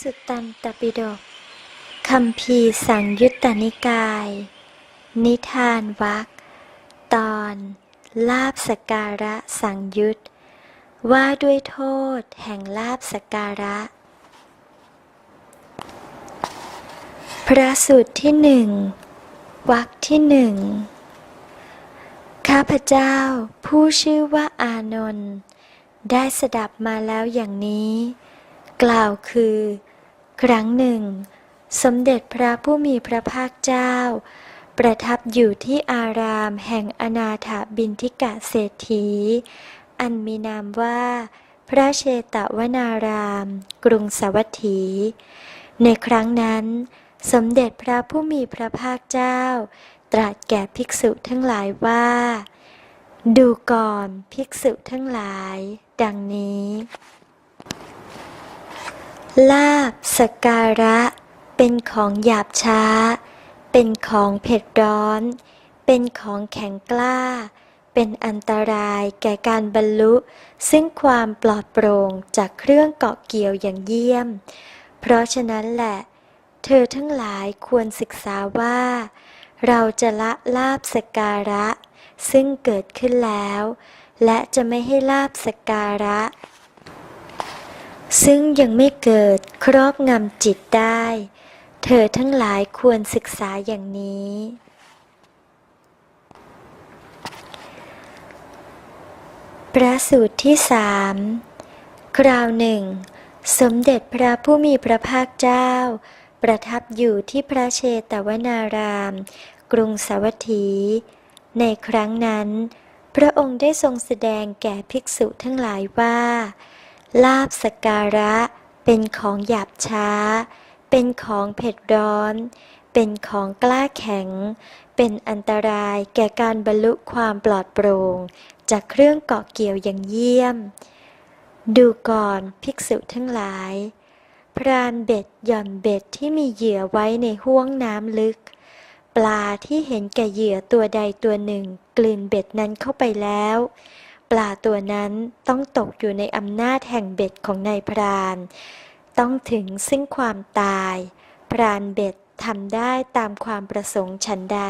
สุตตันตปิฎกคำพีร์สังยุตตนิกาย นิทานวักตอน ลาบสการะสังยุตว่าด้วยโทษแห่งลาบสกการะ พระสูตรที่หนึ่งวักที่หนึ่งข้าพเจ้าผู้ชื่อว่าอานนท์ได้สดับมาแล้วอย่างนี้ กล่าวคือ ครั้งหนึ่ง สมเด็จพระผู้มีพระภาคเจ้า ประทับอยู่ที่อารามแห่งอนาถบินทิกะเศรษฐี อันมีนามว่า พระเชตวนาราม กรุงสาวัตถี ในครั้งนั้น สมเด็จพระผู้มีพระภาคเจ้า ตรัสแก่ภิกษุทั้งหลายว่า ดูก่อนภิกษุทั้งหลาย ดังนี้ ลาบสการะ เป็นของหยาบช้า เป็นของเผ็ดร้อน เป็นของแข็งกล้า เป็นอันตรายแก่การบรรลุ ซึ่งความปลอดโปร่งจากเครื่องเกาะเกี่ยวอย่างเยี่ยม เพราะฉะนั้นแหละ เธอทั้งหลายควรศึกษาว่า เราจะละลาบสการะ ซึ่งเกิดขึ้นแล้ว และจะไม่ให้ลาบสการะ ซึ่งยังไม่เกิดครอบงำจิตได้ เธอทั้งหลายควรศึกษาอย่างนี้ พระสูตรที่สามคราวหนึ่ง สมเด็จพระผู้มีพระภาคเจ้า ประทับอยู่ที่พระเชตวนาราม กรุงสาวัตถี ในครั้งนั้น พระองค์ได้ทรงแสดงแก่ภิกษุทั้งหลายว่า ลาบสการะ เป็นของหยาบช้า เป็นของเผ็ดร้อน เป็นของกล้าแข็ง เป็นอันตรายแก่การบรรลุความปลอดโปร่ง จากเครื่องเกาะเกี่ยวอย่างเยี่ยม ดูก่อนภิกษุทั้งหลาย พรานเบ็ดหย่อนเบ็ดที่มีเหยื่อไว้ในห้วงน้ำลึก ปลาที่เห็นแก่เหยื่อตัวใดตัวหนึ่ง กลืนเบ็ดนั้นเข้าไปแล้ว ปลาตัวนั้นต้องตกอยู่ในอำนาจแห่งเบ็ดของนายพราน ต้องถึงซึ่งความตาย พรานเบ็ดทำได้ตามความประสงค์ฉันใด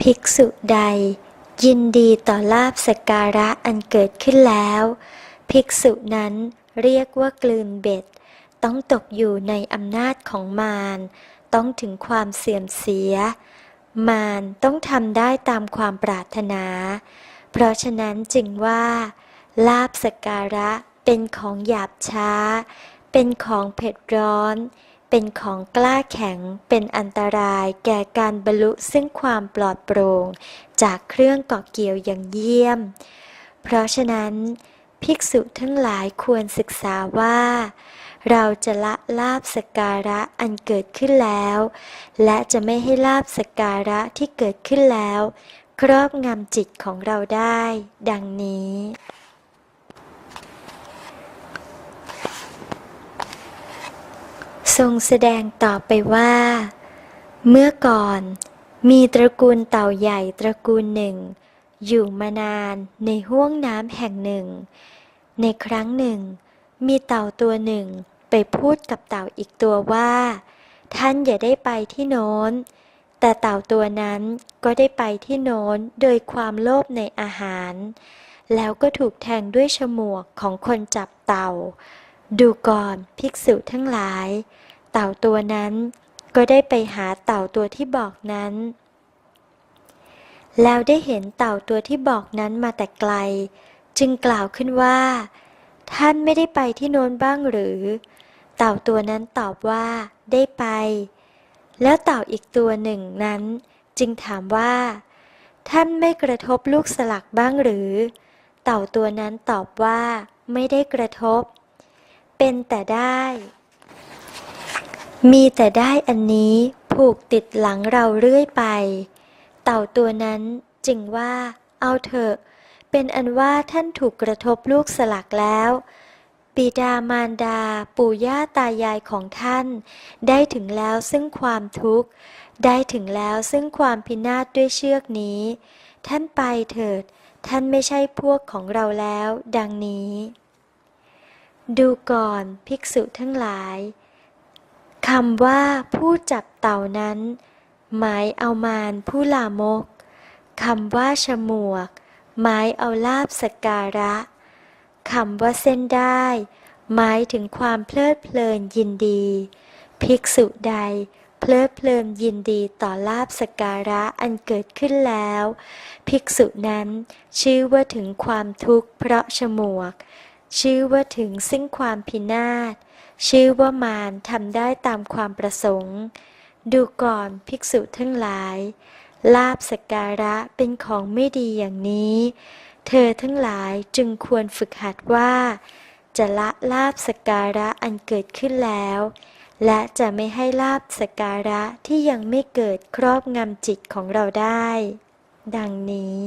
ภิกษุใด ยินดีต่อลาบสการะอันเกิดขึ้นแล้ว ภิกษุนั้นเรียกว่ากลืนเบ็ด ต้องตกอยู่ในอำนาจของมาร ต้องถึงความเสื่อมเสีย มารต้องทำได้ตามความปรารถนา เพราะฉะนั้นจึงว่า ลาบสกการะเป็นของหยาบช้า เป็นของเผ็ดร้อน เป็นของกล้าแข็ง เป็นอันตรายแก่การบรรลุซึ่งความปลอดโปร่ง จากเครื่องเกาะเกี่ยวอย่างเยี่ยม เพราะฉะนั้น ภิกษุทั้งหลายควรศึกษาว่า เราจะละลาบสการะอันเกิดขึ้นแล้ว และจะไม่ให้ลาบสการะที่เกิดขึ้นแล้ว ครอบงำจิตของเราได้ ดังนี้ทรงแสดงต่อไปว่า เมื่อก่อน มีตระกูลเต่าใหญ่ตระกูลหนึ่ง อยู่มานานในห้วงน้ำแห่งหนึ่ง ในครั้งหนึ่ง มีเต่าตัวหนึ่ง ไปพูดกับเต่าอีกตัวว่า ท่านอย่าได้ไปที่โน้น แต่เต่าตัวนั้นก็ได้ไปที่โน้นโดยความโลภในอาหาร แล้วก็ถูกแทงด้วยฉมวกของคนจับเต่า ดูก่อนภิกษุทั้งหลาย เต่าตัวนั้นก็ได้ไปหาเต่าตัวที่บอกนั้น แล้วได้เห็นเต่าตัวที่บอกนั้นมาแต่ไกล จึงกล่าวขึ้นว่า ท่านไม่ได้ไปที่โน้นบ้างหรือ เต่าตัวนั้นตอบว่า ได้ไป แล้วเต่าอีกตัวหนึ่งนั้น จึงถามว่า ท่านไม่กระทบลูกสลักบ้างหรือ เต่าตัวนั้นตอบว่า ไม่ได้กระทบ เป็นแต่ได้ มีแต่ได้อันนี้ผูกติดหลังเราเรื่อยไป เต่าตัวนั้นจึงว่า เอาเถอะ เป็นอันว่าท่านถูกกระทบลูกสลักแล้ว ปิดามารดา ปู่ย่าตายายของท่าน ได้ถึงแล้วซึ่งความทุกข์ ได้ถึงแล้วซึ่งความพินาศด้วยเชือกนี้ ท่านไปเถิด ท่านไม่ใช่พวกของเราแล้ว ดังนี้ ดูก่อนภิกษุทั้งหลายคำว่าผู้จับเต่านั้น หมายเอามารผู้ลามกคำว่าฉมวก หมายเอาลาบสการะ คำว่าเส้นได้ หมายถึงความเพลิดเพลินยินดี ภิกษุใด เพลิดเพลินยินดีต่อลาบสการะอันเกิดขึ้นแล้ว ภิกษุนั้นชื่อว่าถึงความทุกข์เพราะฉมวก ชื่อว่าถึงซึ่งความพินาศ ชื่อว่ามารทำได้ตามความประสงค์ ดูก่อนภิกษุทั้งหลาย ลาบสการะเป็นของไม่ดีอย่างนี้ เธอทั้งหลายจึงควรฝึกหัดว่า จะละลาบสการะอันเกิดขึ้นแล้ว และจะไม่ให้ลาบสกการะที่ยังไม่เกิดครอบงำจิตของเราได้ ดังนี้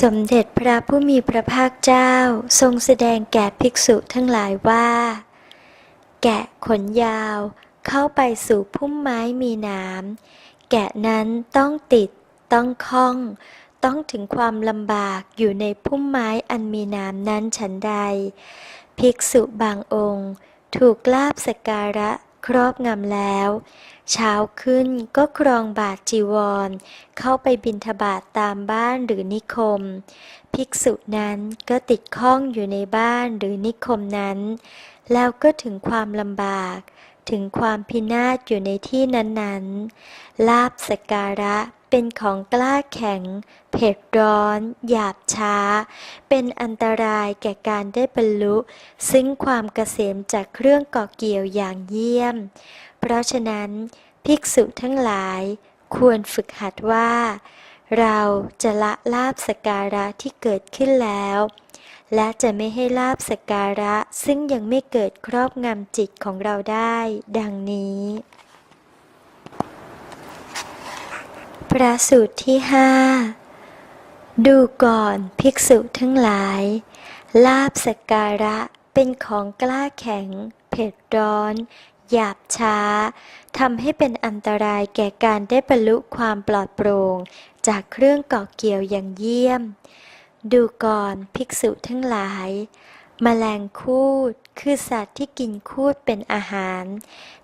สมเด็จพระผู้มีพระภาคเจ้าทรงแสดงแก่ภิกษุทั้งหลายว่า แกะขนยาวเข้าไปสู่พุ่มไม้มีหนามแกะนั้นต้องติด ต้องคล้อง ต้องถึงความลำบากอยู่ในพุ่มไม้อันมีนามนั้นฉันใด ภิกษุบางองค์ ถูกลาบสการะครอบงำแล้ว เช้าขึ้นก็ครองบาทจีวร เข้าไปบิณฑบาตตามบ้านหรือนิคม ภิกษุนั้นก็ติดข้องอยู่ในบ้านหรือนิคมนั้น แล้วก็ถึงความลำบาก ถึงความพินาศอยู่ในที่นั้นๆ ลาบสการะ เป็นของกล้าแข็ง เผ็ดร้อน หยาบช้า เป็นอันตรายแก่การได้บรรลุ ซึ่งความเกษมจากเครื่องก่อเกี่ยวอย่างเยี่ยม เพราะฉะนั้นภิกษุทั้งหลายควรฝึกหัดว่า เราจะละลาบสการะที่เกิดขึ้นแล้ว และจะไม่ให้ลาบสการะซึ่งยังไม่เกิดครอบงำจิตของเราได้ ดังนี้ พระสูตรที่ห้าดูก่อนภิกษุทั้งหลาย ลาบสการะเป็นของกล้าแข็ง เผ็ดร้อน หยาบช้าทำให้เป็นอันตรายแก่การได้บรรลุความปลอดโปร่ง จากเครื่องเก่อเกี่ยวอย่างเยี่ยม ดูก่อนภิกษุทั้งหลาย แมลงคูดคือสัตว์ที่กินคูดเป็นอาหาร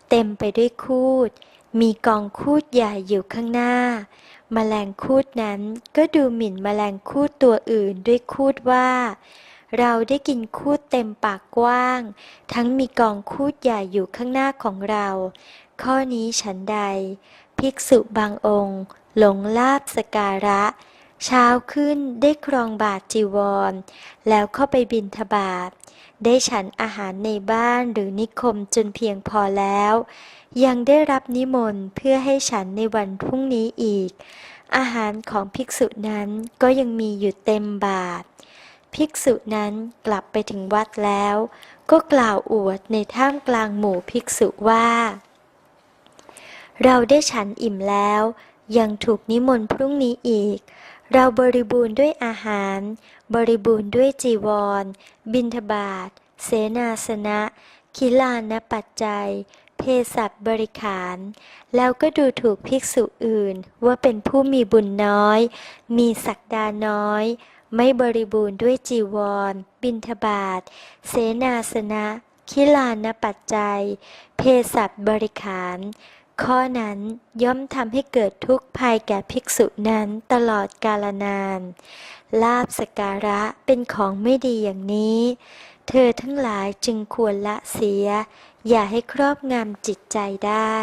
เต็มไปด้วยคูด มีกองคูดใหญ่อยู่ข้างหน้า แมลงคูดนั้นก็ดูหมิ่นแมลงคูดตัวอื่นด้วยคูดว่า เราได้กินคูดเต็มปากกว้าง ทั้งมีกองคูดใหญ่อยู่ข้างหน้าของเรา ข้อนี้ฉันใด ภิกษุบางองค์ หลงลาบสการะ เช้าขึ้นได้ครองบาทจีวร แล้วเข้าไปบินทบาท ได้ฉันอาหารในบ้านหรือนิคมจนเพียงพอแล้ว ยังได้รับนิมนต์เพื่อให้ฉันในวันพรุ่งนี้อีก อาหารของภิกษุนั้นก็ยังมีอยู่เต็มบาท ภิกษุนั้นกลับไปถึงวัดแล้ว ก็กล่าวอวดในท่ามกลางหมู่ภิกษุว่า เราได้ฉันอิ่มแล้ว ยังถูกนิมนต์พรุ่งนี้อีก เราบริบูรณ์ด้วยอาหาร บริบูรณ์ด้วยจีวร บิณฑบาตเสนาสนะ คิลานปัจจัยเภสัชบริขาร แล้วก็ดูถูกภิกษุอื่นว่าเป็นผู้มีบุญน้อย มีศักดาน้อย ไม่บริบูรณ์ด้วยจีวร บิณฑบาตเสนาสนะ คิลานปัจจัยเภสัชบริขาร ข้อนั้นย่อมทำให้เกิดทุกข์ภัยแก่ภิกษุนั้นตลอดกาลนาน ลาบสการะเป็นของไม่ดีอย่างนี้ เธอทั้งหลายจึงควรละเสีย อย่าให้ครอบงำจิตใจได้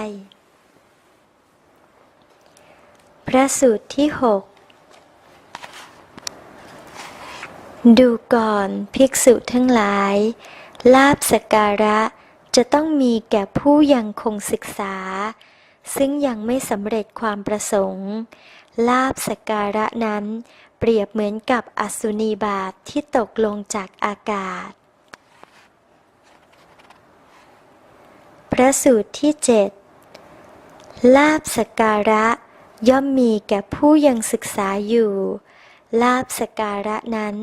พระสูตรที่หกดูก่อนภิกษุทั้งหลาย ลาบสการะ จะต้องมีแก่ผู้ยังคงศึกษา ซึ่งยังไม่สำเร็จความประสงค์ ลาบสการะนั้นเปรียบเหมือนกับอสุนีบาทที่ตกลงจากอากาศ พระสูตรที่เจ็ดลาบสการะย่อมมีแก่ผู้ยังศึกษาอยู่ ลาบสการะนั้น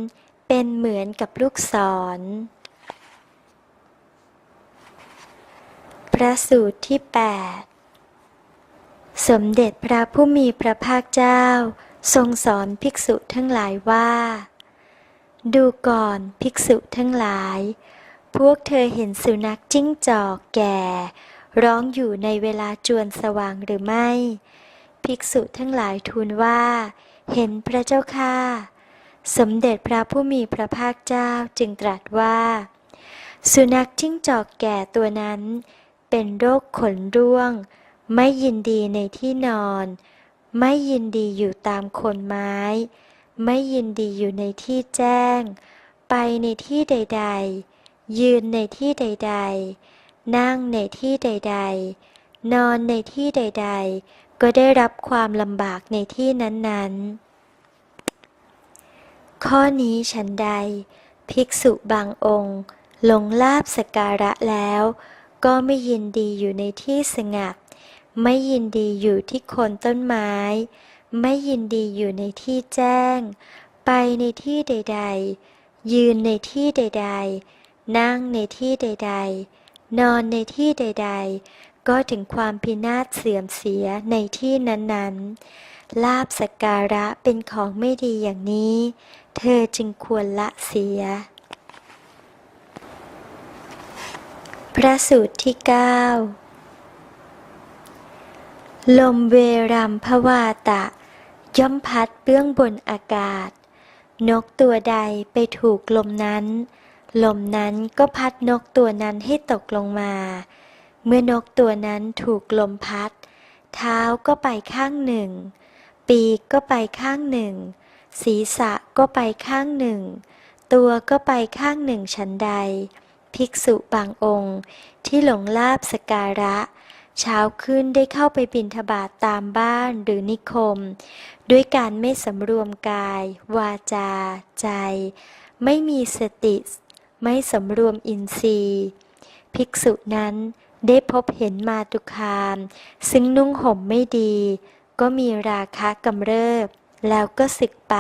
เป็นเหมือนกับลูกศร ระสูตรที่ 8 สมเด็จพระผู้มีพระภาคเจ้า ทรงสอนภิกษุทั้งหลายว่า ดูก่อนภิกษุทั้งหลาย พวกเธอเห็นสุนัขจิ้งจอกแก่ ร้องอยู่ในเวลาจวนสว่างหรือไม่ ภิกษุทั้งหลายทูลว่า เห็นพระเจ้าค่ะ สมเด็จพระผู้มีพระภาคเจ้าจึงตรัสว่าสุนัขจิ้งจอกแก่ตัวนั้น เป็นโรคขนร่วง ไม่ยินดีในที่นอน ไม่ยินดีอยู่ตามคนไม้ ไม่ยินดีอยู่ในที่แจ้ง ไปในที่ใด ๆ ยืนในที่ใด ๆ นั่งในที่ใด ๆ นอนในที่ใด ๆ ก็ได้รับความลำบากในที่นั้นๆ ข้อนี้ฉันใด ภิกษุบางองค์หลงลาบสการะแล้ว ก็ไม่ยินดีอยู่ในที่สงัด ไม่ยินดีอยู่ที่โคนต้นไม้ ไม่ยินดีอยู่ในที่แจ้ง ไปในที่ใด ๆ ยืนในที่ใด ๆ นั่งในที่ใด ๆ นอนในที่ใด ๆ ก็ถึงความพินาศเสื่อมเสียในที่นั้นๆ ลาบสกการะเป็นของไม่ดีอย่างนี้ เธอจึงควรละเสีย พระสูตรที่เก้าลมเวรัมพวาตะ ย่อมพัดเบื้องบนอากาศ นกตัวใดไปถูกลมนั้น ลมนั้นก็พัดนกตัวนั้นให้ตกลงมา เมื่อนกตัวนั้นถูกลมพัด เท้าก็ไปข้างหนึ่ง ปีกก็ไปข้างหนึ่ง ศีรษะก็ไปข้างหนึ่ง ตัวก็ไปข้างหนึ่งฉันใด ภิกษุบางองค์ ที่หลงลาบสการะ เช้าขึ้นได้เข้าไปบิณฑบาตตามบ้านหรือนิคม ด้วยการไม่สำรวมกาย วาจา ใจ ไม่มีสติ ไม่สำรวมอินทรีย์ ภิกษุนั้นได้พบเห็นมาตุคาม ซึ่งนุ่งห่มไม่ดี ก็มีราคะกำเริบ แล้วก็สึกไป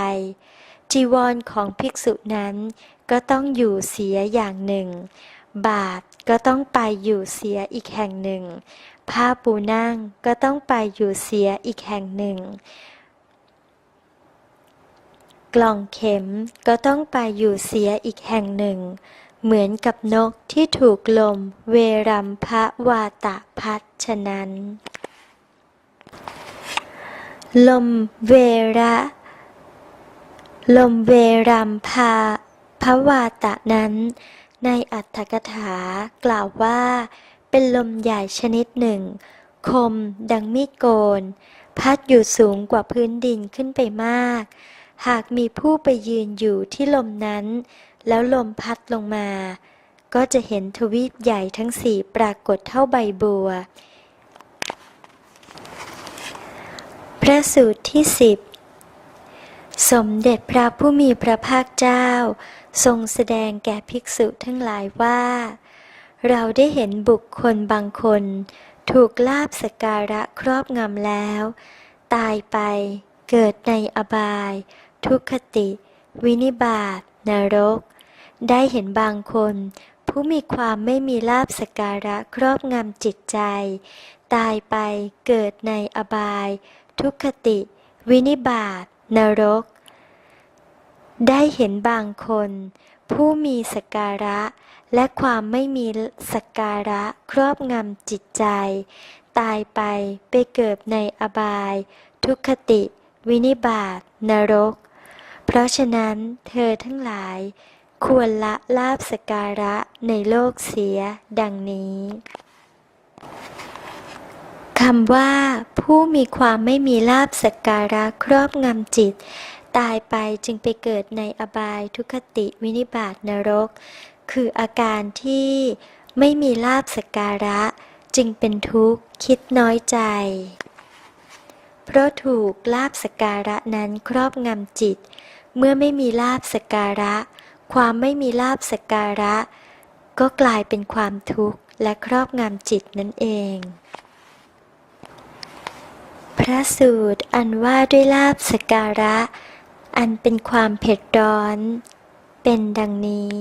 จีวรของภิกษุนั้น ก็ต้องอยู่เสียอย่างหนึ่ง บาทก็ต้องไปอยู่เสียอีกแห่งหนึ่ง ผ้าปูนั่งก็ต้องไปอยู่เสียอีกแห่งหนึ่ง กล่องเข็มก็ต้องไปอยู่เสียอีกแห่งหนึ่ง เหมือนกับนกที่ถูกลมเวรัมพระวาตะพัดฉะนั้น ลมเวระ ลมเวรัมพา พระวาตะนั้น ในอัตถกถากล่าวว่า เป็นลมใหญ่ชนิดหนึ่ง คมดังมีดโกน พัดอยู่สูงกว่าพื้นดินขึ้นไปมาก หากมีผู้ไปยืนอยู่ที่ลมนั้น แล้วลมพัดลงมา ก็จะเห็นทวีปใหญ่ทั้งสี่ปรากฏเท่าใบบัว พระสูตรที่สิบ สมเด็จพระผู้มีพระภาคเจ้า ทรงแสดงแก่ภิกษุทั้งหลายว่า เราได้เห็นบุคคลบางคน ถูกลาบสการะครอบงำแล้ว ตายไปเกิดในอบาย ทุกขติ วินิบาตนรก ได้เห็นบางคน ผู้มีความไม่มีลาบสกการะครอบงำจิตใจ ตายไปเกิดในอบาย ทุกขติ วินิบาตนรก ได้เห็นบางคน ผู้มีสการะ และความไม่มีสการะครอบงำจิตใจ ตายไปไปเกิดในอบาย ทุกขติ วินิบาตนรก เพราะฉะนั้นเธอทั้งหลาย ควรละลาบสการะในโลกเสียดังนี้คำว่าผู้มีความไม่มีลาบสกการะครอบงำจิต ตายไปจึงไปเกิดในอบายทุกขติวินิบาตนรก คืออาการที่ไม่มีลาบสการะ จึงเป็นทุกข์คิดน้อยใจ เพราะถูกลาบสการะนั้นครอบงำจิต เมื่อไม่มีลาบสการะ ความไม่มีลาบสการะ ก็กลายเป็นความทุกข์และครอบงำจิตนั่นเอง พระสูตรอันว่าด้วยลาบสการะ อันเป็นความเผ็ดร้อน เป็นดังนี้